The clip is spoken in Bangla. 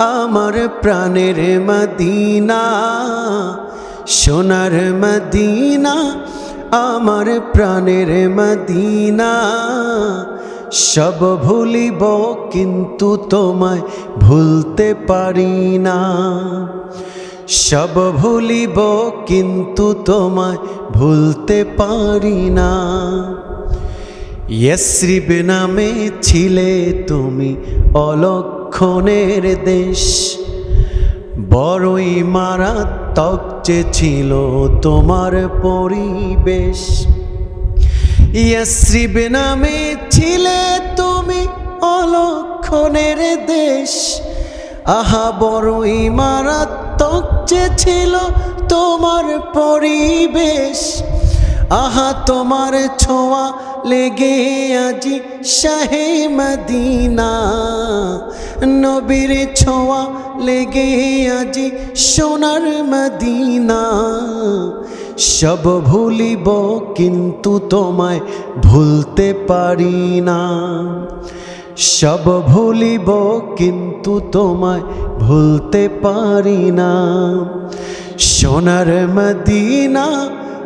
আমার প্রাণের মদিনা, সোনার মদিনা, আমার প্রাণের মদিনা। সব ভুলিব কিন্তু তোমায় ভুলতে পারি না। সব ভুলিব কিন্তু তোমায় ভুলতে পারি না। ইয়শ্রিব নামে ছিলে তুমি অলক্ষণের দেশ, বড়ই মারাত্মক যে ছিল তোমার পরিবেশ। ইয়শ্রিব বেনামে ছিলে তুমি অলক্ষণের দেশ, আহা বড়ই মারাত্মক যে ছিল তোমার পরিবেশ। আহা, তোমার ছোঁয়া লেগে আজি শাহে মদিনা। নবীর ছোঁয়া লেগে আজি সোনার মদিনা। সব ভুলিব কিন্তু তোমায় ভুলতে পারি না। সব ভুলিব কিন্তু তোমায় ভুলতে পারি না। সোনার মদিনা